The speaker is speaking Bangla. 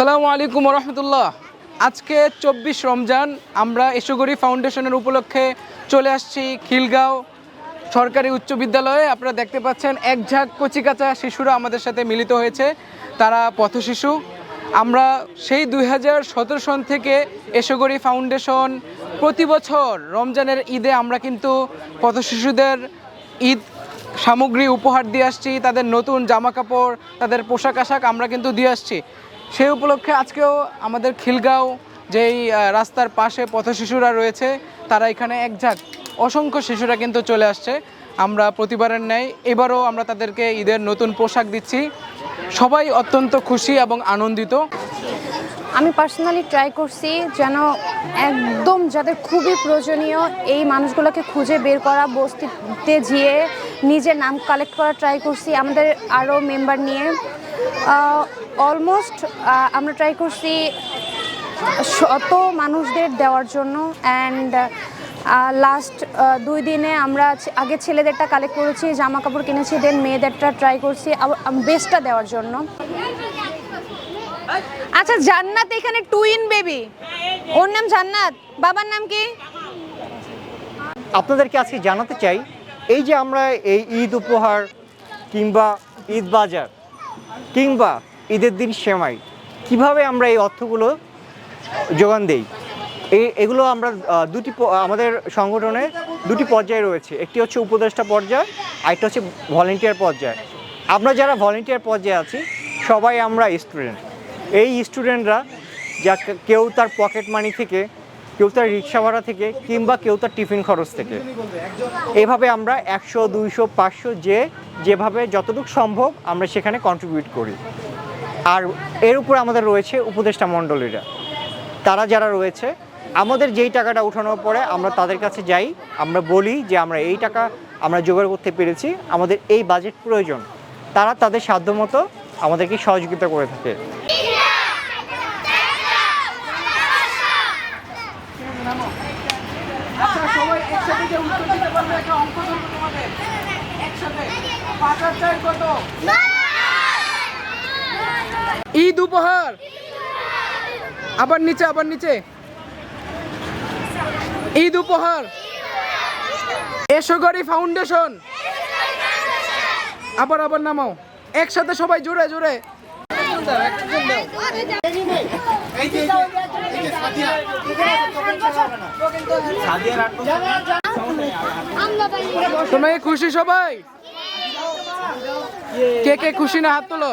আসসালামু আলাইকুম রহমতুল্লাহ আজকে চব্বিশ রমজান, আমরা এসোগরি ফাউন্ডেশনের উপলক্ষে চলে আসছি খিলগাঁও সরকারি উচ্চ বিদ্যালয়ে। আপনারা দেখতে পাচ্ছেন এক ঝাঁক কচিকাচা শিশুরা আমাদের সাথে মিলিত হয়েছে, তারা পথশিশু। আমরা সেই দুই হাজার সতেরো সন থেকে এসোগরি ফাউন্ডেশন প্রতি বছর রমজানের ঈদে আমরা কিন্তু পথশিশুদের ঈদ সামগ্রী উপহার দিয়ে আসছি, তাদের নতুন জামা কাপড় তাদের পোশাক আশাক আমরা কিন্তু দিয়ে আসছি। সেই উপলক্ষে আজকেও আমাদের খিলগাঁও যেই রাস্তার পাশে পথ শিশুরা রয়েছে, তারা এখানে এক ঝাঁক অসংখ্য শিশুরা কিন্তু চলে আসছে। আমরা প্রতিবারের ন্যায় এবারও আমরা তাদেরকে ঈদের নতুন পোশাক দিচ্ছি। সবাই অত্যন্ত খুশি এবং আনন্দিত। আমি পার্সোনালি ট্রাই করছি যেন একদম যাদের খুবই প্রয়োজনীয় এই মানুষগুলোকে খুঁজে বের করা, বস্তিতে যেয়ে নিজের নাম কালেক্ট করা ট্রাই করছি, আমাদের আরও মেম্বার নিয়ে। অলমোস্ট আমরা ট্রাই করছি শত মানুষদের দেওয়ার জন্য অ্যান্ড লাস্ট দুই দিনে আমরা আগে ছেলেদেরটা কালেক্ট করেছি, জামা কাপড় কিনেছি দেন মেয়েদেরটা ট্রাই করছি বেস্টটা দেওয়ার জন্য। আচ্ছা জান্নাত এখানে টুইন বেবি ওর নাম জান্নাত। বাবার নাম কি? আপনাদেরকে আজকে জানাতে চাই, এই যে আমরা এই ঈদ উপহার কিংবা ঈদ বাজার কিংবা ঈদের দিন সেমাই, কীভাবে আমরা এই অর্থগুলো যোগান দেই? এই, এগুলো আমরা দুটি আমাদের সংগঠনে দুটি পর্যায়ে রয়েছে। একটি হচ্ছে উপদেষ্টা পর্যায়, আরেকটা হচ্ছে ভলেন্টিয়ার পর্যায়। আমরা যারা ভলেন্টিয়ার পর্যায়ে আছি, সবাই আমরা স্টুডেন্ট এই স্টুডেন্টরা যা কেউ তার পকেট মানি থেকে, কেউ তার রিক্সা ভাড়া থেকে, কিংবা কেউ তার টিফিন খরচ থেকে। এভাবে আমরা একশো, দুইশো, পাঁচশো যে, যেভাবে যতটুকু সম্ভব আমরা সেখানে কন্ট্রিবিউট করি। আর এর উপর আমাদের রয়েছে উপদেষ্টা মণ্ডলীরা। তারা যারা রয়েছে, আমাদের যেই টাকাটা উঠানোর পরে আমরা তাদের কাছে যাই, আমরা বলি যে আমরা এই টাকা আমরা জোগাড় করতে পেরেছি, আমাদের এই বাজেট প্রয়োজন। তারা তাদের সাধ্যমতো আমাদেরকে সহযোগিতা করে থাকে আচ্ছা সবাই একসাথে ঈদ উপহার। আবার নিচে আবার নিচে। ঈদ উপহার। এসোগরি ফাউন্ডেশন। আবার আবার নামাও। একসাথে সবাই জোরে জোরে তোমরা কি খুশি সবাই? কে কে খুশি না হাত তোলো?